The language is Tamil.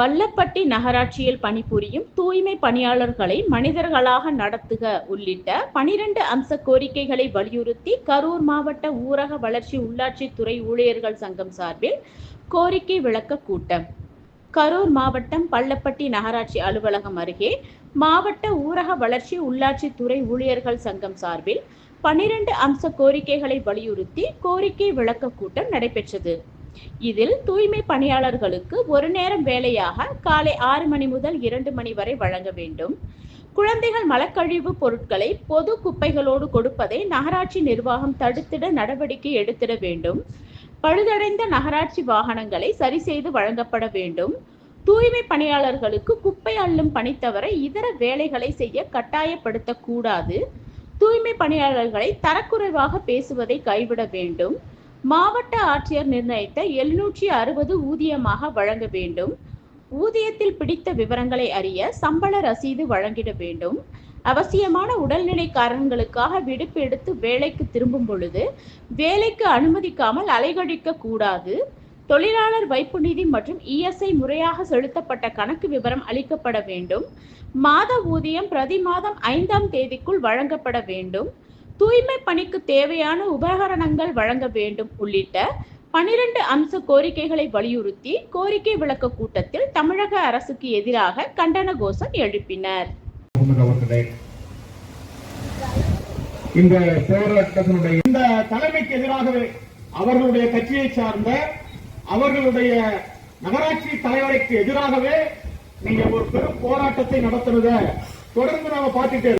பள்ளப்பட்டி நகராட்சியில் பணிபுரியும் தூய்மை பணியாளர்களை மனிதர்களாக நடத்துக உள்ளிட்ட பனிரெண்டு அம்ச கோரிக்கைகளை வலியுறுத்தி கரூர் மாவட்ட ஊரக வளர்ச்சி உள்ளாட்சித்துறை ஊழியர்கள் சங்கம் சார்பில் கோரிக்கை விளக்க கூட்டம். கரூர் மாவட்டம் பள்ளப்பட்டி நகராட்சி அலுவலகம் அருகே மாவட்ட ஊரக வளர்ச்சி உள்ளாட்சித்துறை ஊழியர்கள் சங்கம் சார்பில் பனிரெண்டு அம்ச கோரிக்கைகளை வலியுறுத்தி கோரிக்கை விளக்க கூட்டம் நடைபெற்றது. இதில் தூய்மை பணியாளர்களுக்கு ஒரு நேரம் வேலையாக காலை ஆறு மணி முதல் இரண்டு மணி வரை வழங்க வேண்டும். குழந்தைகள் மலக்கழிவு பொருட்களை பொது குப்பைகளோடு கொடுப்பதை நகராட்சி நிர்வாகம் தடுத்திட நடவடிக்கை எடுத்திட வேண்டும். பழுதடைந்த நகராட்சி வாகனங்களை சரி செய்து வழங்கப்பட வேண்டும். தூய்மை பணியாளர்களுக்கு குப்பை அள்ளும் பணி தவிர இதர வேலைகளை செய்ய கட்டாயப்படுத்தக்கூடாது. தூய்மை பணியாளர்களை தரக்குறைவாக பேசுவதை கைவிட வேண்டும். மாவட்ட ஆட்சியர் நிர்ணயித்த எழுநூற்றி அறுபது ஊதியமாக வழங்க வேண்டும். ஊதியத்தில் பிடித்த விவரங்களை அறிய சம்பள ரசீது வழங்கிட வேண்டும். அவசியமான உடல்நிலை காரணங்களுக்காக விடுப்பு எடுத்து வேலைக்கு திரும்பும் பொழுது வேலைக்கு அனுமதிக்காமல் அலைகழிக்க கூடாது. தொழிலாளர் வைப்பு நிதி மற்றும் இஎஸ்ஐ முறையாக செலுத்தப்பட்ட கணக்கு விவரம் அளிக்கப்பட வேண்டும். மாத ஊதியம் பிரதி மாதம் ஐந்தாம் தேதிக்குள் வழங்கப்பட வேண்டும். தூய்மை பணிக்கு தேவையான உபகரணங்கள் வழங்க வேண்டும் உள்ளிட்ட பனிரெண்டு அம்ச கோரிக்கைகளை வலியுறுத்தி கோரிக்கை விளக்க கூட்டத்தில் தமிழக அரசுக்கு எதிராக கண்டன கோஷம் எழுப்பினர். இந்த போராட்டத்தினுடைய இந்த தலைமைக்கு எதிராகவே அவர்களுடைய கட்சியை சார்ந்த அவர்களுடைய நகராட்சி தலைவருக்கு எதிராகவே நீங்க ஒரு பெரும் போராட்டத்தை நடத்துறத தொடர்ந்து நாம பார்த்துட்டே